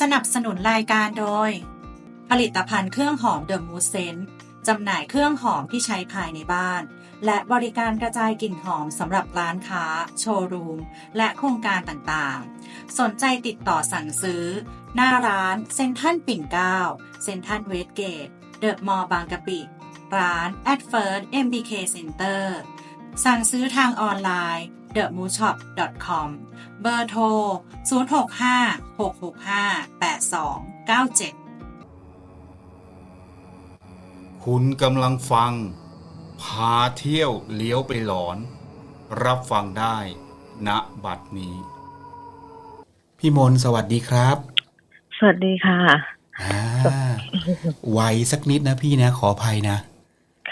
สนับสนุนรายการโดย ผลิตภัณฑ์เครื่องหอมเดอะมูสเซนจำหน่ายเครื่องหอมที่ใช้ภายในบ้าน และบริการกระจายกลิ่นหอมสำหรับร้านค้า โชว์รูม และโครงการต่างๆ สนใจติดต่อสั่งซื้อ หน้าร้านเซ็นทรัลปิ่นเกล้าเซ็นทรัลเวสเกต เดอะมอลล์บางกะปิ ร้าน at first mbk center สั่งซื้อทางออนไลน์ themoonshop.com เบอร์โทร 065-665-8297 คุณกำลังฟัง พาเที่ยวเลี้ยวไปหลอน รับฟังได้ณบัดนี้ พี่มนต์สวัสดีครับ สวัสดีค่ะอ่าไวสักนิดนะพี่นะ ขออภัยนะ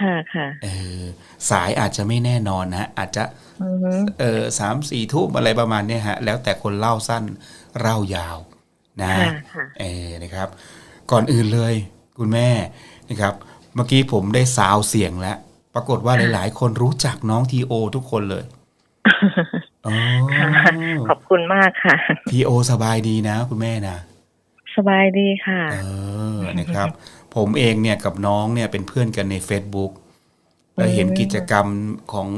ค่ะค่ะเออสายอาจจะไม่แน่นอนนะอาจจะอือฮึเออสามสี่ทุ่มอะไรประมาณเนี้ยฮะ แล้วแต่คนเล่าสั้นเล่ายาว นะค่ะค่ะเออนะครับ ก่อนอื่นเลย คุณแม่นะครับ เมื่อกี้ผมได้ซาวเสียงแล้ว ปรากฏว่าหลาย ๆ คนรู้จักน้องทีโอทุกคนเลยอ๋อค่ะขอบคุณมากค่ะ ทีโอสบายดีนะ คุณแม่นะ สบายดีค่ะ เออนะครับ ผมเองเนี่ยกับน้องเนี่ยเป็นเพื่อนกันใน Facebook แล้วเห็นกิจกรรมของ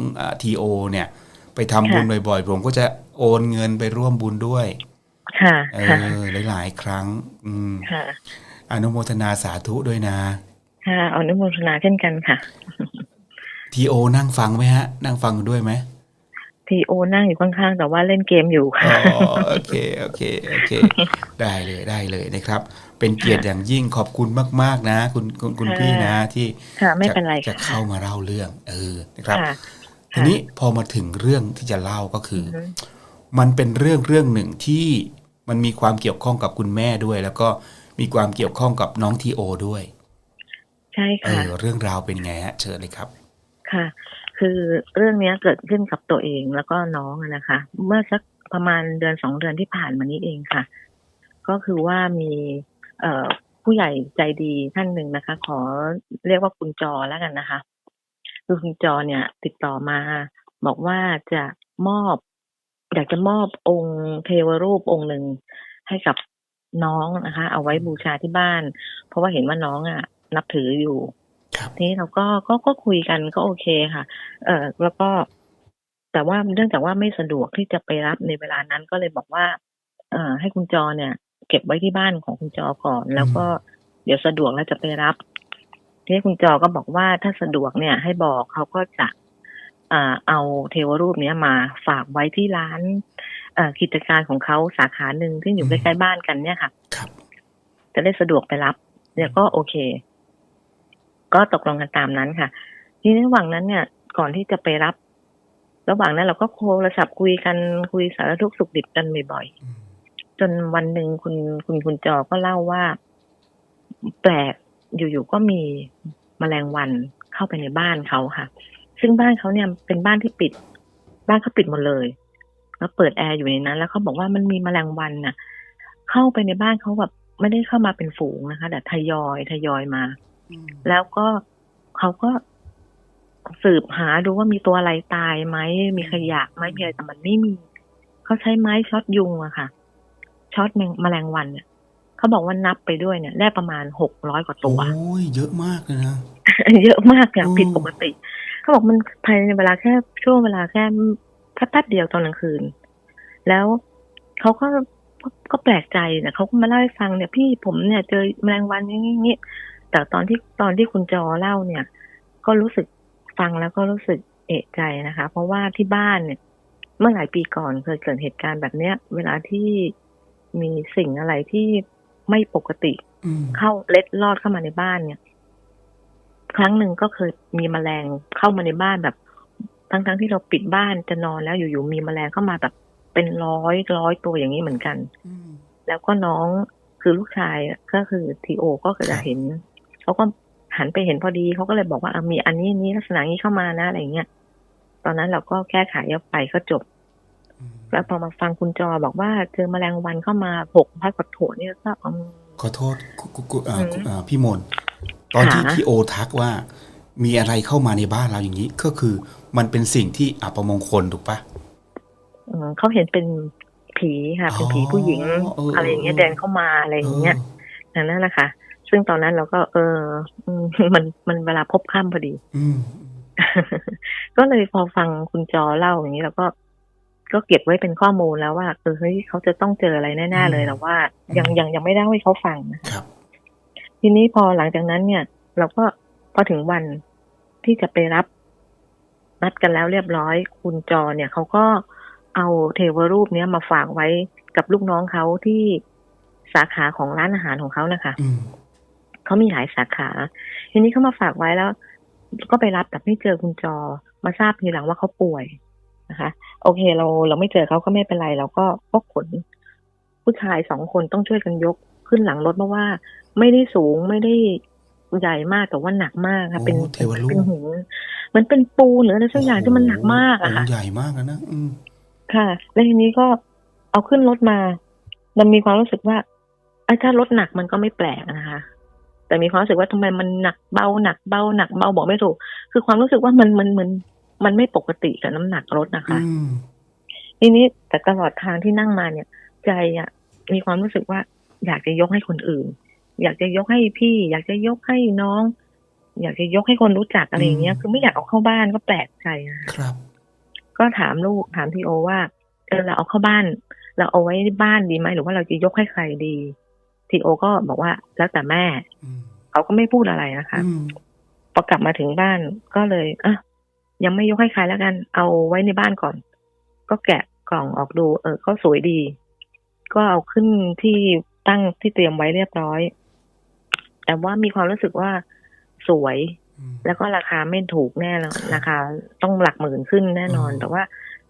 ทีโอเนี่ย ไปทำบุญบ่อยๆ ผมก็จะโอนเงินไปร่วมบุญด้วย ค่ะเอค่ะอหลายๆครั้ง อืมค่ะอนุโมทนาสาธุด้วยนะ ค่ะเอานุโมทนาเช่นกันค่ะทีโอนั่งฟังไหมฮะ นั่งฟังด้วยไหม ทีโอนั่งอยู่ข้างๆ แต่ว่าเล่นเกมอยู่อ๋ค่ะอโอเคโอเคโอเค ได้เลยได้เลยนะครับ เป็นเกียรติอย่างยิ่งขอบคุณมาก ๆ นะ คุณคุณคุณค่ะพี่นะที่ค่ะไม่เป็นไรจะจะค่ะเข้ามาเล่าเรื่อง เออนะครับค่ะทีนี้พอมาถึงเรื่องที่จะเล่าก็คืออืออฮึมันเป็นเรื่องเรื่องหนึ่งที่มันมีความเกี่ยวข้องกับคุณแม่ด้วย แล้วก็มีความเกี่ยวข้องกับน้องทีโอด้วย ใช่เอค่ะอเรื่องราวเป็นไงฮะ เชิญเลยครับ ค่ะ คือเรื่องนี้เกิดขึ้นกับตัวเองแล้วก็น้องนะคะ เมื่อสักประมาณเดือนสองเดือนที่ผ่านมานี้เองค่ะ ก็คือว่ามีเออผู้ใหญ่ใจดีท่านหนึ่งนะคะ ขอเรียกว่าคุณจอแล้วกันนะคะคือคุณจอเนี่ย ติดต่อมา บอกว่าจะมอบ อยากจะมอบองค์เทวรูปองค์หนึ่งให้กับน้องนะคะ เอาไว้บูชาที่บ้าน เพราะว่าเห็นว่าน้องอะ นับถืออยู่ นี้เราก็ก็ก็คุยกันก็โอเคค่ะ เออแล้วก็ แต่ว่าเนื่องจากว่าไม่สะดวกที่จะไปรับในเวลานั้นก็เลยบอกว่า เออให้คุณจอเนี่ย เก็บไว้ที่บ้านของคุณจอก่อน แล้วก็เดี๋ยวสะดวกแล้วจะไปรับทีนี้คุณจอก็บอกว่าถ้าสะดวกเนี่ย ให้บอกเขาก็จะอ่าเอาเทวรูปเนี้ยมาฝากไว้ที่ร้านเอ่อกิจการของเขาสาขาหนึ่งที่อยู่ใกล้ๆบ้านกันเนี่ยค่ะครับจะได้สะดวกไปรับ เนี่ยก็โอเค ก็ตกลงกันตามนั้นค่ะ ทีนี้ระหว่างนั้นเนี่ย ก่อนที่จะไปรับ ระหว่างนั้นเราก็โทรศัพท์คุยกันคุยสารทุกข์สุขดิบกันบ่อยๆจนวันหนึ่งคุณคุณคุณจอก็เล่าว่า แปลกอยู่ๆก็มีแมลงวันเข้าไปในบ้านเขาค่ะ ซึ่งบ้านเขาเนี่ยเป็นบ้านที่ปิด บ้านเขาปิดหมดเลย แล้วเปิดแอร์อยู่ในนั้น แล้วเขาบอกว่ามันมีแมลงวันน่ะ เข้าไปในบ้านเขาแบบไม่ได้เข้ามาเป็นฝูงนะคะ แต่ทยอยทยอยมา แล้วก็เขาก็สืบหาดูว่ามีตัวอะไรตายไหมมีขยะไหมมีอะไรแต่มันไม่มีเขาใช้ไม้ช็อตยุงอะค่ะช็อตแมงแมลงวันเนี่ยเขาบอกว่านับไปด้วยเนี่ยได้ประมาณหกร้อยกว่าตัวโอ้ยเยอะมากเลยนะเยอะมากอย่างอืมผิดปกติเขาบอกมันภายในเวลาแค่ช่วงเวลาแค่แค่แป๊บเดียวตอนกลางคืน แล้วเขาก็ก็ก็แปลกใจเนี่ยเขาก็มาเล่าให้ฟังเนี่ยพี่ผมเนี่ยเจอแมลงวันอย่างนี้อย่างนี้ แต่ตอนที่ตอนที่คุณจอเล่าเนี่ย ก็รู้สึกฟังแล้วก็รู้สึกเอะใจนะคะ เพราะว่าที่บ้านเนี่ย เมื่อหลายปีก่อนเคยเกิดเหตุการณ์แบบเนี้ย เวลาที่มีสิ่งอะไรที่ไม่ปกติอืมเข้าเล็ดลอดเข้ามาในบ้านเนี่ย ครั้งหนึ่งก็เคยมีแมลงเข้ามาในบ้านแบบ ทั้งๆที่เราปิดบ้านจะนอนแล้วอยู่ๆมีแมลงเข้ามาแบบเป็นร้อยร้อยตัวอย่างนี้เหมือนกันอืมแล้วก็น้องคือลูกชายก็คือทีโอก็ครัจะบเห็น เขาก็หันไปเห็นพอดีเขาก็เลยบอกว่าอะมีอันนี้อันนี้ลักษณะนี้เข้ามานะอะไรเงี้ยตอนนั้นเราก็แก้ไขเอาไปก็จบอืมแล้วพอมาฟังคุณจอบอกว่าเจอแมลงวันเข้ามาหกพันกว่าโถเนี่ยก็อืมขอโทษกุกุกุอ่าอืมกุอ่าพี่มนต์ตอนที่ค่ะพี่โอทักว่ามีอะไรเข้ามาในบ้านเราอย่างนี้ ก็คือมันเป็นสิ่งที่อัปมงคลถูกปะเออเขาเห็นเป็นผผีค่ะ เป็นผีผู้หญิงอ๋อเออออะไรอย่างเงี้ยเออเดินเข้ามาอะไรอย่างเงี้ยนั่นแหละค่ะ ซึ่งตอนนั้นเราก็ เอออืมมันมันเวลาพบค่ำพอดีอืมก็เลยพอฟังคุณจอเล่าอย่างนี้แล้วก็ ก็เก็บไว้เป็นข้อมูลแล้วว่าเออเฮ้ยเขาจะต้องเจออะไรแน่ๆเลยแต่ว่า ยังยังยังไม่ได้ให้เขาฟังนะครับ ทีนี้พอหลังจากนั้นเนี่ย เราก็พอถึงวันที่จะไปรับนัดกันแล้วเรียบร้อย คุณจอเนี่ยเขาก็เอาเทวรูปเนี้ยมาฝากไว้กับลูกน้องเขาที่สาขาของร้านอาหารของเขานะคะอืม เขามีหลายสาขา ทีนี้เขามาฝากไว้แล้ว ก็ไปรับแต่ไม่เจอคุณจอ มาทราบทีหลังว่าเขาป่วยนะคะ โอเคเราเราไม่เจอเขาก็ไม่เป็นไร เราก็ก็ขน ผู้ชายสองคนต้องช่วยกันยกขึ้นหลังรถเพราะว่า ไม่ได้สูงไม่ได้ใหญ่มากแต่ว่าหนักมากค่ะ เป็นโอ้เทวรูปเป็นหินเหมันเป็นปูนหรืออะไรสักอย่างที่มันหนักมากอะค่ะโใหญ่มากอะนะอืมค่ะ แล้วทีนี้ก็เอาขึ้นรถมา มันมีความรู้สึกว่าไอ้ถ้ารถหนักมันก็ไม่แปลกนะคะ แต่มีความรู้สึกว่าทำไมมันหนักเบาหนักเบาหนักเบาบอกไม่ถูก คือความรู้สึกว่ามันมันมันมันไม่ปกติกับน้ำหนักรถนะคะอืมทีนี้แต่ตลอดทางที่นั่งมาเนี่ย ใจอะมีความรู้สึกว่า อยากจะยกให้คนอื่น อยากจะยกให้พี่ อยากจะยกให้น้อง อยากจะยกให้คนรู้จักอะไรอย่างเงี้ยอืมคือไม่อยากเอาเข้าบ้านก็แปลกใจนะคะครับ ก็ถามลูกถามทีโอว่าเออเราเอาเข้าบ้าน เราเอาไว้ในบ้านดีไหมหรือว่าเราจะยกให้ใครดีทีโอก็บอกว่าแล้วแต่แม่อืม เขาก็ไม่พูดอะไรนะคะอืมพอกลับมาถึงบ้านก็เลยอะยังไม่ยกให้ใครแล้วกัน เอาไว้ในบ้านก่อน ก็แกะกล่องออกดู เออก็สวยดี ก็เอาขึ้นที่ตั้งที่เตรียมไว้เรียบร้อย แต่ว่ามีความรู้สึกว่าสวยอืมแล้วก็ราคาไม่ถูกแน่แล้วราคาต้องหลักหมื่นขึ้นแน่นอนอืมแต่ว่า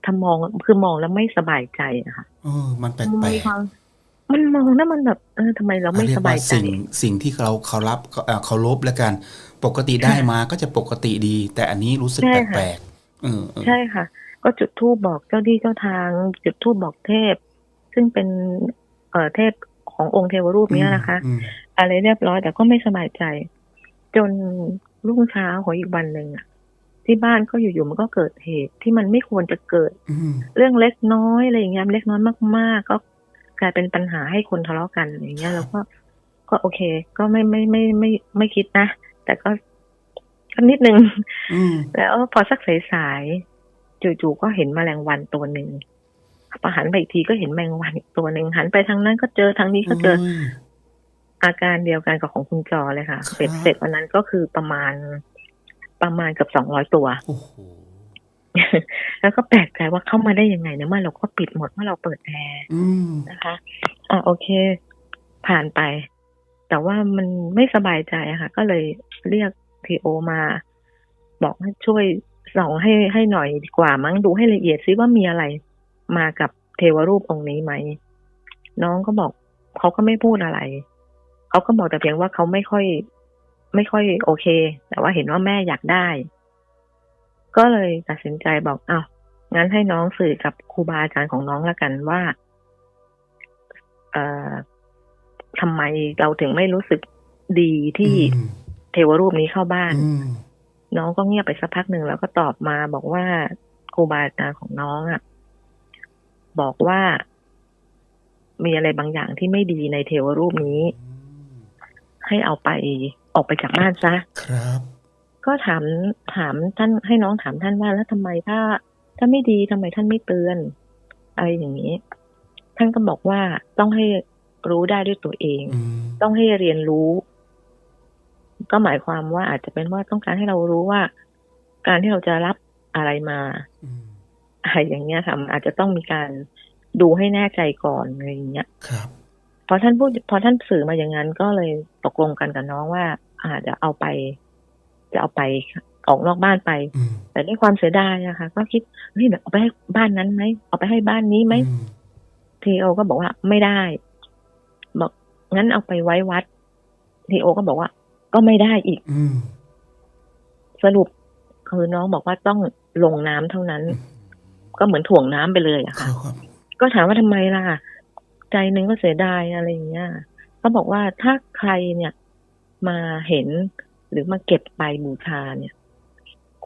ถ้ามองคือมองแล้วไม่สบายใจอะค่ะเออมันแปลมันกมีๆควา มมันมองแล้วมันแบบเออทำไมเราไม่เรีสกบาว่ายใจสิ่งสิ่งที่เราเคารพเอ่อเคารพแล้วกัน ปกติได้มาก็จะปกติดี แต่อันนี้รู้สึกใช่แปค่ะลกๆเออเออใช่ค่ะ ก็จุดธูปบอกเจ้าที่เจ้าทาง จุดธูปบอกเทพ ซึ่งเป็นเอ่อเทพขององค์เทวรูปเนี้ยนะคะอืมอะไรเรียบร้อยแต่ก็ไม่สบายใจ จนรุ่งเช้าของอีกวันหนึ่งอะที่บ้านก็อยู่ๆมันก็เกิดเหตุที่มันไม่ควรจะเกิดอืมเรื่องเล็กน้อยอะไรอย่างเงี้ยเล็กน้อยมาก ๆ ก็ กลายเป็นปัญหาให้คนทะเลาะกันอย่างเงี้ยแล้วก็ก็โอเค ก็ไม่ไม่ไม่ไม่ไม่ไม่คิดนะ แต่ก็ก็นิดนึงอืมแล้วพอสักสายๆจู่ๆก็เห็นแมลงวันตัวหนึ่งพอหันไปอีกทีก็เห็นแมลงวันอีกตัวหนึ่งหันไปทางนั้นก็เจอทางนี้ก็เจอโยอาการเดียวกันกับของคุณจอเลยค่ะครับเสร็จเสร็จวันนั้นก็คือประมาณประมาณเกือบสองร้อยตัวโอ้โห แล้วก็แปลกใจว่าเข้ามาได้ยังไงเนี่ยเมื่อเราก็ปิดหมดเมื่อเราเปิดแอร์อืมนะคะ อะโอเค ผ่านไป แต่ว่ามันไม่สบายใจอะค่ะ ก็เลยเรียกทีโอมา บอกให้ช่วยส่องให้ให้หน่อยดีกว่ามั้งดูให้ละเอียดซิว่ามีอะไรมากับเทวรูปองค์นี้ไหม น้องก็บอกเขาก็ไม่พูดอะไร เขาก็บอกแต่เพียงว่าเขาไม่ค่อย ไม่ค่อยโอเค แต่ว่าเห็นว่าแม่อยากได้ ก็เลยตัดสินใจบอกอ้าวงั้นให้น้องสื่อกับครูบาอาจารย์ของน้องละกันว่าเอ่อทำไมเราถึงไม่รู้สึกดีที่อืมเทวรูปนี้เข้าบ้านอืมน้องก็เงียบไปสักพักหนึ่งแล้วก็ตอบมาบอกว่าครูบาอาจารย์ของน้องอะ่ะ บอกว่ามีอะไรบางอย่างที่ไม่ดีในเทวรูปนี้ ให้เอาไปออกไปจากบ้านซะครับ ก็ถามถามท่านให้น้องถามท่านว่าแล้วทำไมถ้า ถ้าไม่ดีทำไมท่านไม่เตือน อะไรอย่างนี้ ท่านก็บอกว่าต้องให้รู้ได้ด้วยตัวเองอืมต้องให้เรียนรู้ ก็หมายความว่าอาจจะเป็นว่าต้องการให้เรารู้ว่า การที่เราจะรับอะไรมาอืมอะไรอย่างเงี้ยค่ะมันอาจจะต้องมีการดูให้แน่ใจก่อนอะไรอย่างเงี้ยครับพอท่านพูดพอท่านสื่อมาอย่างนั้นก็เลยตกลงกันกับน้องว่าอาจจะเอาไป จะเอาไปออกนอกบ้านไปอืมแต่ด้วยความเสียดายอะค่ะก็คิดเฮ้ยแบบเอาไปให้บ้านนั้นไหมเอาไปให้บ้านนี้ไหมอืมทีโอก็บอกว่าไม่ได้บอกงั้นเอาไปไว้วัดทีโอก็บอกว่า ก็ไม่ได้อีกอืมสรุปคือน้องบอกว่าต้องลงน้ำเท่านั้น ก็เหมือนถ่วงน้ำไปเลยอะครัค่ะบครับก็ถามว่าทำไมล่ะ ใจหนึงก็เสียดายอะไรอย่างเงี้ยก็บอกว่าถ้าใครเนี่ยมาเห็น หรือมาเก็บไปบูชาเนี่ย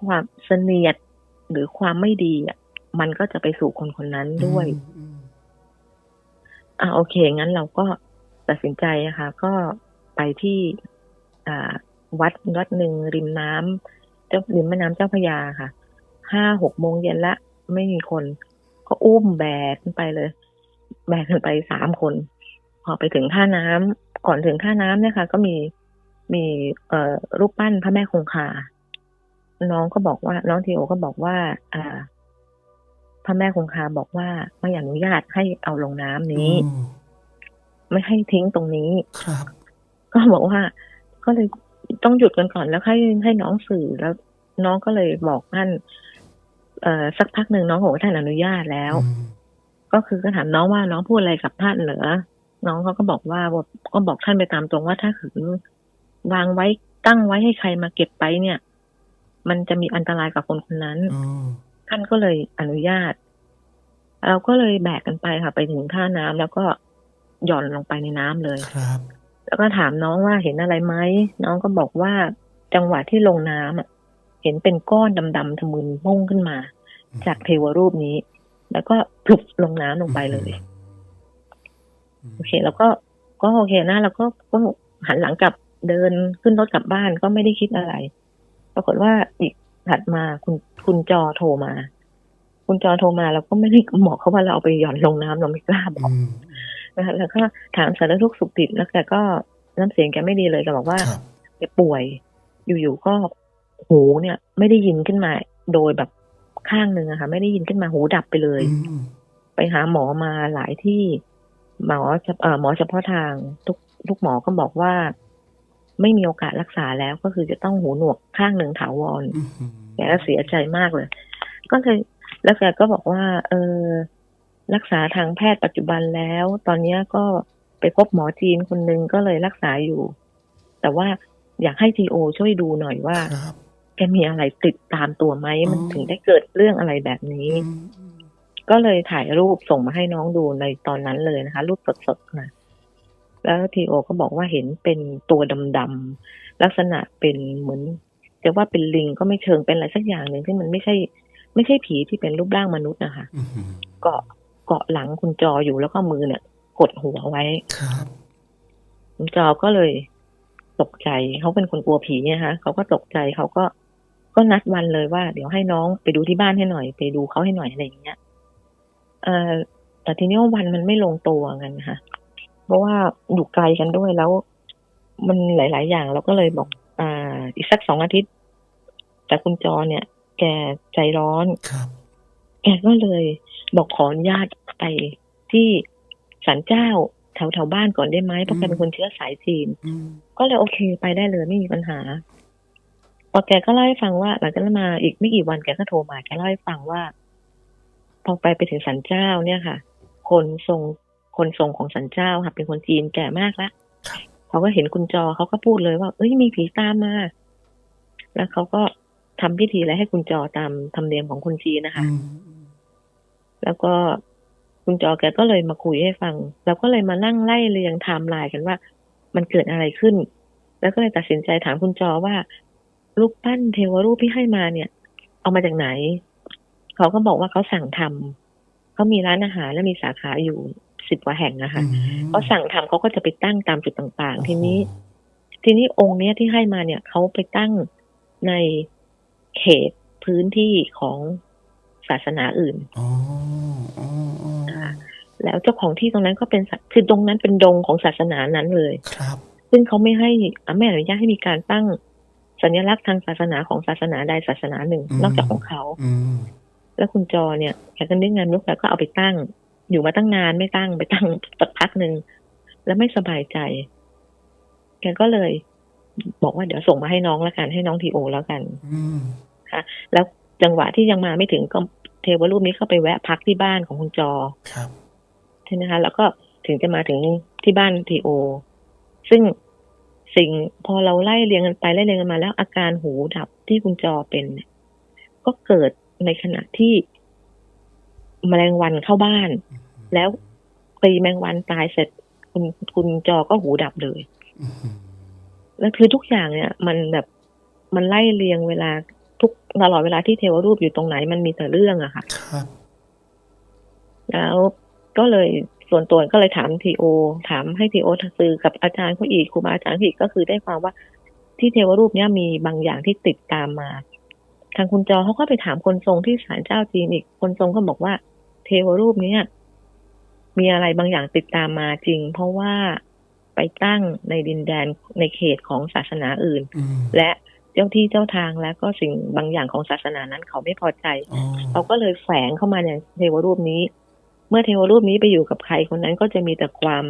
ความเสนียดหรือความไม่ดีอะมันก็จะไปสู่คนคนนั้นด้วยอืมอ่าโอเค งั้นเราก็ตัดสินใจอะค่ะก็ไปที่ อ่า วัดวัดหนึ่งริมน้ำเจ้าริมแม่น้ำเจ้าพระยาค่ะ ห้าหกโมงเย็นละ ไม่มีคน ก็อุ้มแบกขึ้นไปเลย แบกขึ้นไปสามคน พอไปถึงท่าน้ำก่อนถึงท่าน้ำเนี่ยค่ะ ก็มี มีเอ่อรูปปั้นพระแม่คงคา น้องก็บอกว่า น้องทีโอก็บอกว่า อ่า พระแม่คงคาบอกว่าไม่อนุญาตให้เอาลงน้ำนี้อืมไม่ให้ทิ้งตรงนี้ครับ ก็บอกว่า ก็เลยต้องหยุดกันก่อนแล้วให้ให้น้องสื่อแล้ว น้องก็เลยบอกท่านเอ่อสักพักหนึ่งน้องบอกว่าท่านอนุญาตแล้วอืมก็คือก็ถามน้องว่าน้องพูดอะไรกับท่านเหรอน้องเขาก็บอกว่าก็บอกท่านไปตามตรงว่าถ้าขืน วางไว้ตั้งไว้ให้ใครมาเก็บไปเนี่ย มันจะมีอันตรายกับคนคนนั้นอืมท่านก็เลยอนุญาต เราก็เลยแบกกันไปค่ะ ไปถึงท่าน้ำแล้วก็หย่อนลงไปในน้ำเลยครับ แล้วก็ถามน้องว่าเห็นอะไรไหมน้องก็บอกว่าจังหวะที่ลงน้ำอะเห็นเป็นก้อนดำๆทะมึนพุ่งขึ้นมา จากเทวรูปนี้ แล้วก็พลุบลงน้ำลงไปเลยอืมโอเค แล้วก็ก็โอเคนะแล้วก็ก็หันหลังกลับ เดินขึ้นรถกลับบ้านก็ไม่ได้คิดอะไร ปรากฏว่าอีกถัดมาคุณคุณจอโทรมา คุณจอโทรมาเราก็ไม่ได้บอกเขาว่าเราเอาไปหย่อนลงน้ำเราไม่กล้าบอกอืมนะคะแล้วก็ถามสารทุกข์สุขติดแล้วแกก็น้ำเสียงแกไม่ดีเลยแกบอกว่าครับแกป่วย อยู่ๆก็หูเนี่ย ไม่ได้ยินขึ้นมา โดยแบบข้างหนึ่งอะค่ะ ไม่ได้ยินขึ้นมาหูดับไปเลยอืมไปหาหมอมาหลายที่หมอเฉเอ่อหมอเฉพาะทางทุกทุกหมอก็บอกว่า ไม่มีโอกาสรักษาแล้วก็คือจะต้องหูหนวกข้างหนึ่งถาวรอืมแกก็เสียใจมากเลย ก็เลยแล้วแกก็บอกว่า เออ รักษาทางแพทย์ปัจจุบันแล้ว ตอนเนี้ยก็ไปพบหมอจีนคนหนึ่งก็เลยรักษาอยู่ แต่ว่าอยากให้ทีโอช่วยดูหน่อยว่าครับแกมีอะไรติดตามตัวไหมอ๋อมันถึงได้เกิดเรื่องอะไรแบบนี้อืมอืมก็เลยถ่ายรูปส่งมาให้น้องดูในตอนนั้นเลยนะคะ รูปสดๆนะ แล้วทีโอก็บอกว่าเห็นเป็นตัวดำๆลักษณะเป็นเหมือนจะว่าเป็นลิงก็ไม่เชิงเป็นอะไรสักอย่างหนึ่งที่มันไม่ใช่ ไม่ใช่ผีที่เป็นรูปร่างมนุษย์นะคะอืมเกาะเกาะหลังคุณจออยู่แล้วก็มือเนี่ย กดหัวไว้ครับคุณจอก็เลยตกใจเขาเป็นคนกลัวผีเนี่ยฮะเขาก็ตกใจเขาก็ก็นัดวันเลยว่า เดี๋ยวให้น้องไปดูที่บ้านให้หน่อย ไปดูเขาให้หน่อยอะไรอย่างเงี้ยเอ่อแต่ทีนี้ว่าวันมันไม่ลงตัวกันนะคะ เพราะว่าอยู่ไกลกันด้วยแล้ว มันหลาย ๆ อย่างเราก็เลยบอก อ่า อีกสักสองอาทิตย์ แต่คุณจอเนี่ย แกใจร้อนครับแกก็เลยบอกขออนุญาตไปที่ศาลเจ้าแถวแถวๆบ้านก่อนได้ไหมเพราะแกเป็นคนเชื้อสายจีนอืมก็เลยโอเคไปได้เลยไม่มีปัญหาพอแกก็เล่าให้ฟังว่า หลังจากนั้นมาอีกไม่กี่วันแกก็โทรมาแกเล่าให้ฟังว่าพอไปไปถึงสันเจ้าเนี่ยค่ะ คนทรง คนทรงของสันเจ้าค่ะเป็นคนจีนแก่มากแล้วเขาก็เห็นคุณจอเขาก็พูดเลยว่า เอ้ยมีผีตามมา แล้วเขาก็ทำพิธีอะไรให้คุณจอตามธรรมเนียมของคนจีนนะคะอืมแล้วก็คุณจอแกก็เลยมาคุยให้ฟังแล้วก็เลยมานั่งไล่เรียงไทม์ไลน์กันว่า มันเกิดอะไรขึ้น แล้วก็เลยตัดสินใจถามคุณจอว่ารูปปั้นเทวรูปที่ให้มาเนี่ย เอามาจากไหน เขาก็บอกว่าเขาสั่งทำเขามีร้านอาหารและมีสาขาอยู่ สิบกว่าแห่งนะคะอืมเขาสั่งทำเขาก็จะไปตั้งตามจุดต่างๆ ทีนี้ ทีนี้องค์เนี้ยที่ให้มาเนี่ยเขาไปตั้งในเขตพื้นที่ของศาสนาอื่นอ๋ออ๋ออ๋อนะคะแล้วเจ้าของที่ตรงนั้นก็เป็นสัตว์คือตรงนั้นเป็นดงของศาสนานั้นเลย ครับ ซึ่งเขาไม่ให้อะไม่อนุญาตให้มีการตั้งสัญลักษณ์ทางศาสนาของศาสนาใดศาสนาหนึ่ง นอกจากของเขาอืมแล้วคุณจอเนี่ยแกก็นึกงานลุกแล้วก็เอาไปตั้ง อยู่มาตั้งนานไม่ตั้งไปตั้งสักพักหนึ่งแล้วไม่สบายใจ แกก็เลย บอกว่าเดี๋ยวส่งมาให้น้องแล้วกันให้น้องทีโอแล้วกันอืมแล้วจังหวะที่ยังมาไม่ถึงก็เทวรูปนี้เข้าไปแวะพักที่บ้านของคุณจอครับใช่ไหมคะแล้วก็ถึงจะมาถึงที่บ้านทีโอ ซึ่งสิ่งพอเราไล่เรียงกันไปไล่เรียงกันมาแล้วอาการหูดับที่คุณจอเป็นเนี่ยก็เกิดในขณะที่ แมลงวันเข้าบ้าน แล้วตีแมงวันตายเสร็จ คุณคุณจอก็หูดับเลยอืมแล้วคือทุกอย่างเนี่ย มันแบบมันไล่เรียงเวลาทุกตลอดเวลาที่เทวรูปอยู่ตรงไหนมันมีแต่เรื่องอะค่ะครับแล้วก็เลยส่วนตัวก็เลยถามทีโอ ถามให้ทีโอสื่อกับอาจารย์เขาอีกครูบาอาจารย์เขาอีกก็คือได้ความว่าที่เทวรูปเนี้ยมีบางอย่างที่ติดตามมา ทางคุณจอเขาก็ไปถามคนทรงที่ศาลเจ้าจีนอีก คนทรงก็บอกว่า เทวรูปเนี้ยมีอะไรบางอย่างติดตามมาจริง เพราะว่าไปตั้งในดินแดนในเขตของศาสนาอื่นอืมและเจ้าที่เจ้าทางและก็สิ่งบางอย่างของศาสนานั้นเขาไม่พอใจอ๋อเขาก็เลยแฝงเข้ามาในเทวรูปนี้ เมื่อเทวรูปนี้ไปอยู่กับใครคนนั้นก็จะมีแต่ความ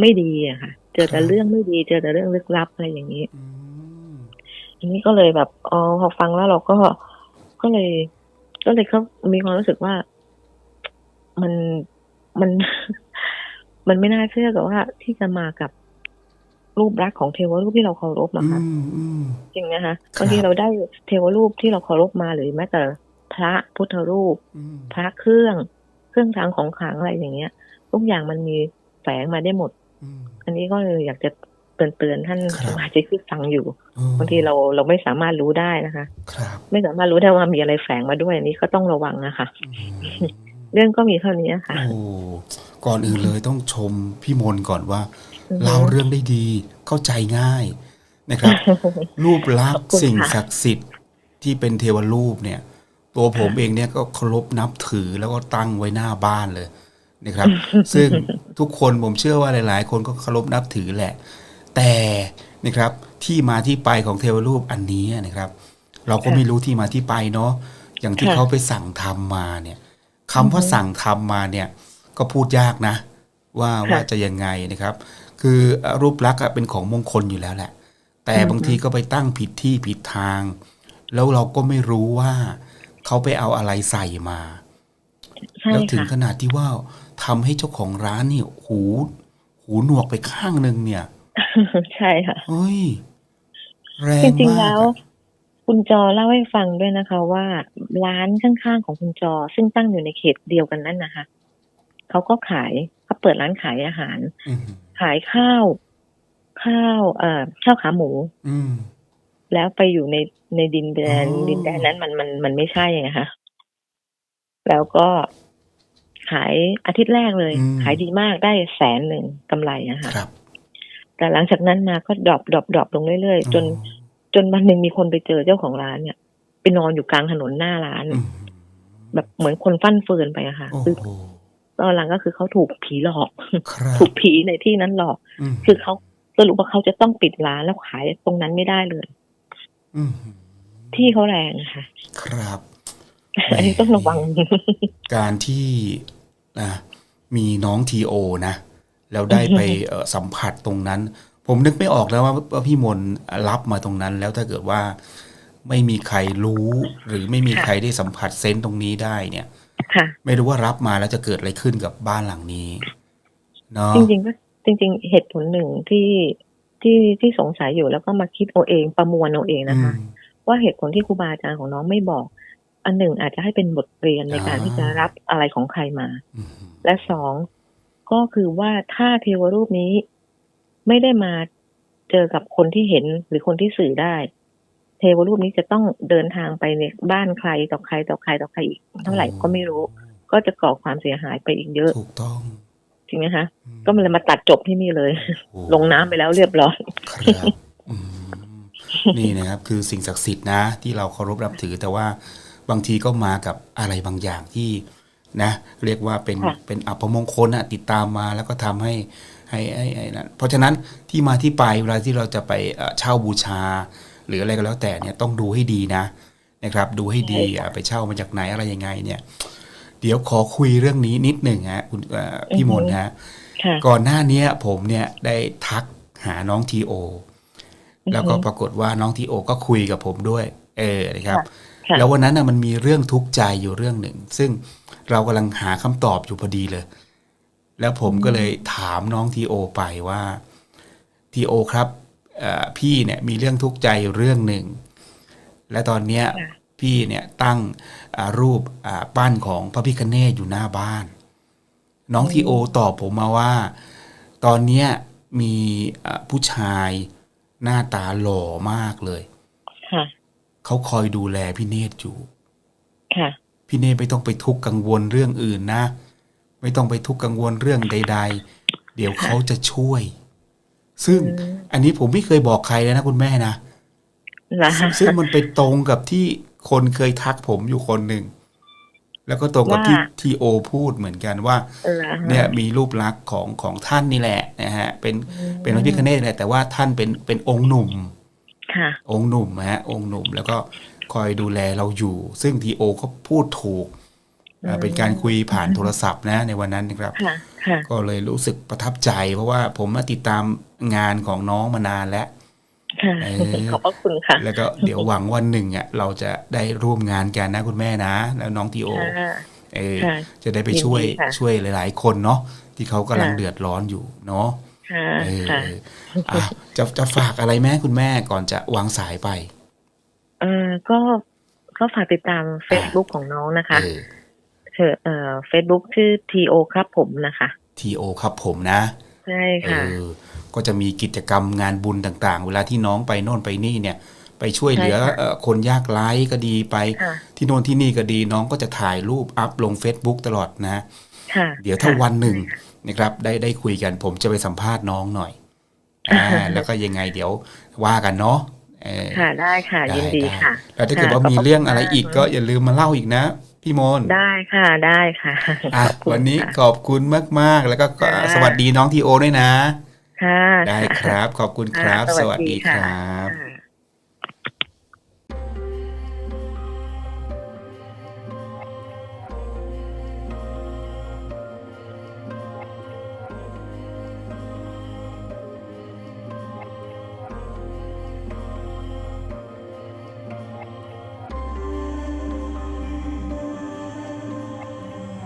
ไม่ดีอะค่ะ เจอแต่เรื่องไม่ดี เจอแต่เรื่องลึกลับอะไรอย่างนี้อืมอันนี้ก็เลยแบบอ๋อพอฟังแล้วเราก็ก็เลย ก็เลยเขามีความรู้สึกว่า มันมันมันไม่น่าเชื่อกับว่าที่จะมากับรูปลักษณ์ของเทวรูปที่เราเคารพนะคะอืมอืมจริงนะคะครับบางทีเราได้เทวรูปที่เราเคารพมาหรือแม้แต่พระพุทธรูปอืมพระเครื่องเครื่องทางของขลังอะไรอย่างเงี้ยทุกอย่างมันมีแฝงมาได้หมดอืมอันนี้ก็เลยอยากจะเตือนเตือนๆท่านครับสมาชิกที่ฟังอยู่อืมบางทีเราเราไม่สามารถรู้ได้นะคะครับไม่สามารถรู้ได้ว่ามีอะไรแฝงมาด้วยอันนี้ก็ต้องระวังนะคะอืม เรื่องก็มีเท่านี้ค่ะโอ้ก่อนอื่นเลยต้องชมพี่มนต์ก่อนว่าอือฮึเล่าเรื่องได้ดีเข้าใจง่ายนะครับ รูปลักษขอบณ์คุณสิ่งค่ะศักดิ์สิทธิ์ที่เป็นเทวรูปเนี่ย ตัวผมเองเนี่ยก็เคารพนับถือแล้วก็ตั้งไว้หน้าบ้านเลยนะครับ ซึ่งทุกคนผมเชื่อว่าหลาย ๆ คนก็เคารพนับถือแหละ แต่นะครับที่มาที่ไปของเทวรูปอันนี้นะครับ เราก็ค่ะไม่รู้ที่มาที่ไปเนาะอย่างที่ค่ะเขาไปสั่งทำมาเนี่ย คำว่าสั่งทำมาเนี่ยก็พูดยากนะ ว่าค่ะว่าจะยังไงนะครับ คือรูปลักษณ์อะเป็นของมงคลอยู่แล้วแหละ แต่อืมบางทีก็ไปตั้งผิดที่ผิดทาง แล้วเราก็ไม่รู้ว่าเขาไปเอาอะไรใส่มาใช่แล้วถึงค่ะขนาดที่ว่าทำให้เจ้าของร้านเนี่ยหู หูหนวกไปข้างหนึ่งเนี่ย ใช่ค่ะเฮ้ยแรงจริงมาๆกแล้วอะ คุณจอเล่าให้ฟังด้วยนะคะ ว่าร้านข้างๆของคุณจอ ซึ่งตั้งอยู่ในเขตเดียวกันนั่นนะคะเขาก็ขายเขาเปิดร้านขายอาหารอืมขายข้าว ข้าว เอ่อข้าวขาหมูอืมแล้วไปอยู่ในในดินแดนอ๋อดินแดนนั้นมันมันมันไม่ใช่ไงคะแล้วก็ขายอาทิตย์แรกเลย ขายดีมากได้แสนหนึ่งกำไรนะคะครับแต่หลังจากนั้นมาก็ดรอปดรอปดรอปลงเรื่อยๆ จน จนวันหนึ่งมีคนไปเจอเจ้าของร้านเนี่ยไปนอนอยู่กลางถนนหน้าร้านอืมแบบเหมือนคนฟั่นเฟือนไปอะค่ะโอ้คือโหตอนหลังก็คือเขาถูกผีหลอกครับถูกผีในที่นั้นหลอกอืมคือเขาสรุปว่าเขาจะต้องปิดร้านแล้วขายตรงนั้นไม่ได้เลยอืมที่เขาแรงนะคะครับอันนี้ต้องระวัง การที่นะมีน้องทีโอนะ แล้วได้ไปเอ่อสัมผัสตรงนั้น ผมนึกไม่ออกแล้วว่าว่าพี่มนต์รับมาตรงนั้น แล้วถ้าเกิดว่าไม่มีใครรู้หรือไม่มีค่ะใครได้สัมผัสเซนส์ตรงนี้ได้เนี่ย ค่ะ ไม่รู้ว่ารับมาแล้วจะเกิดอะไรขึ้นกับบ้านหลังนี้เนาะจริงๆก็จริง ๆ เหตุผลหนึ่งที่ที่ที่สงสัยอยู่แล้วก็มาคิดเอาเองประมวลเอาเองนะคะ อืม ว่าเหตุผลที่ครูบาอาจารย์ของน้องไม่บอก อันหนึ่งอาจจะให้เป็นบทเรียนในการอ่า ที่จะรับอะไรของใครมา อืมและสองก็คือว่าถ้าเทวรูปนี้ ไม่ได้มาเจอกับคนที่เห็นหรือคนที่สื่อได้ เทวรูปนี้จะต้องเดินทางไปในบ้านใครต่อใครต่อใครต่อใครอีกเท่าไหร่ก็ไม่รู้ ก็จะก่อความเสียหายไปอีกเยอะถูกต้องจริงไหมคะอืมก็มันเลยมาตัดจบที่นี่เลยโอ้ลงน้ำไปแล้วเรียบร้อยครับอืมนี่นะครับ คือสิ่งศักดิ์สิทธิ์นะ ที่เราเคารพนับถือแต่ว่าบางทีก็มากับอะไรบางอย่างที่นะ เรียกว่าเป็นค่ะเป็นอัปมงคลอะติดตามมาแล้วก็ทำให้ ให้ให้ให้นั้นเพราะฉะนั้นที่มาที่ไปเวลาที่เราจะไปเอ่อเช่าบูชา หรืออะไรก็แล้วแต่เนี่ยต้องดูให้ดีนะนะครับ ดูให้ดีอะไปเช่ามาจากไหนอะไรยังไงเนี่ย เดี๋ยวขอคุยเรื่องนี้นิดหนึ่งฮะคุณเอ่อพี่มนต์ฮะค่ะก่อนหน้าเนี้ยผมเนี่ยได้ทักหาน้องทีโอแล้วก็ปรากฏว่าน้องทีโอก็คุยกับผมด้วย เออนะครับค่ะแล้ววันนั้นนะมันมีเรื่องทุกข์ใจอยู่เรื่องหนึ่ง ซึ่งเรากำลังหาคำตอบอยู่พอดีเลย แล้วผมก็เลยถามน้องทีโอไปว่าทีโอครับเอ่อพี่เนี่ยมีเรื่องทุกข์ใจอยู่เรื่องหนึ่ง และตอนเนี้ยค่ะพี่เนี่ยตั้งอ่ารูปอ่าปั้นของพระพิคเนตอยู่หน้าบ้าน น้องทีโอตอบผมมาว่า ตอนเนี้ยมีอ่าผู้ชายหน้าตาหล่อมากเลยค่ะเขาคอยดูแลพี่เนตรอยู่ค่ะพี่เนตรไม่ต้องไปทุกข์กังวลเรื่องอื่นนะ ไไม่ต้องไปทุกข์กังวลเรื่องใด ๆ เดี๋ยวเขาจะช่วย ซึ่งอืมอันนี้ผมไม่เคยบอกใครเลยนะคุณแม่นะเหรอซึ่งซึ่งมันไปตรงกับที่คนเคยทักผมอยู่คนหนึ่ง แล้วก็ตรงกับที่ว่าทีโอพูดเหมือนกันว่าเหรอเนี่ยมีรูปลักษณ์ของของท่านนี่แหละนะฮะ เป็นเป็นพระพิฆเนศแหละแต่ว่าท่านเป็นเป็นองค์หนุ่มค่ะองค์หนุ่มฮะ องค์หนุ่มแล้วก็คอยดูแลเราอยู่ ซึ่งทีโอก็พูดถูกอ่าอืม เป็นการคุยผ่านโทรศัพท์นะในวันนั้นนะครับค่ะค่ะก็เลยรู้สึกประทับใจ เพราะว่าผมมาติดตามงานของน้องมานานแล้วค่ะเออขอบพระคุณค่ะ แล้วก็เดี๋ยวหวังวันหนึ่งอะเราจะได้ร่วมงานกันนะคุณแม่นะ แล้วน้องทีโอค่ะเออค่ะจะได้ไปช่วยยินดีค่ะช่วยหลาย ๆ คนเนาะที่เขากำลังค่ะเดือดร้อนอยู่เนาะค่ะเออค่ะอะจะจะฝากอะไรแม่คุณแม่ก่อนจะวางสายไป เออก็ก็ฝากติดตาม Facebook ของน้องนะคะ เออเชื่อเอ่อ Facebook ชื่อ T.O. ครับผมนะคะทีโอครับผมนะ ใช่เอค่ะอก็จะมีกิจกรรมงานบุญต่างๆ เวลาที่น้องไปโน่นไปนี่เนี่ย ไปช่วยเหลือใช่ค่ะเอ่อคนยากไร้ก็ดีไปค่ะที่โน่นที่นี่ก็ดีน้องก็จะถ่ายรูปอัพลง Facebook ตลอดนะค่ะเดี๋ยวถ้าค่ะวันหนึ่งนะครับ ได้ได้คุยกันผมจะไปสัมภาษณ์น้องหน่อยอ่าแล้วก็ยังไงเดี๋ยวว่ากันเนาะเออค่ะได้ค่ะได้ยินดีได้ค่ะ แล้วถ้าเกิดว่าค่ะมีขอบคุณเรื่องอะไรมากอีกก็อย่าลืมมาเล่าอีกนะ พี่มนต์ได้ค่ะได้ค่ะอะขอบคุณวันนี้ค่ะขอบคุณมาก ๆ แล้วก็ก็ค่ะสวัสดีน้องทีโอด้วยนะ ค่ะ ได้ครับ ขอบคุณครับค่ะสสวัวัสสดีดีคค่ะรับค่ะ